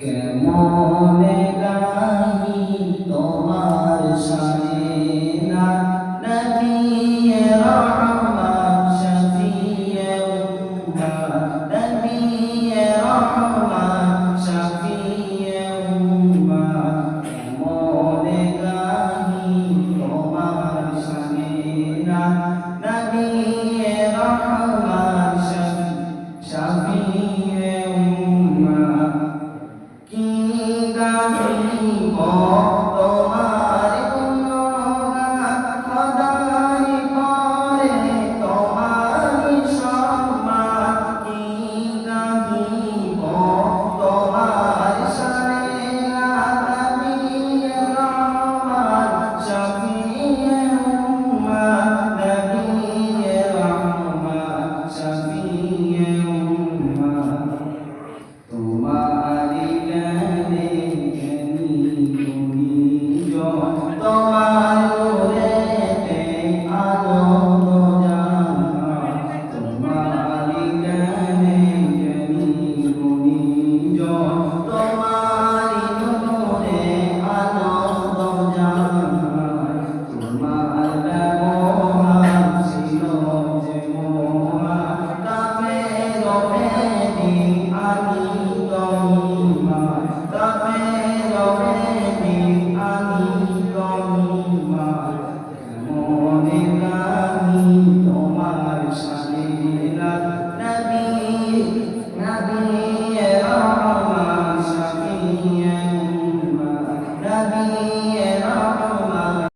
কেমনে গাহি তোমার শানে না? নবিয়ে রহমান শফিয়ে নবিয়ে রহমান শফিয়ে কেমনে গাহি তোমার শানে না? নবিয়ে রহমান শফিয়ে ni ga ni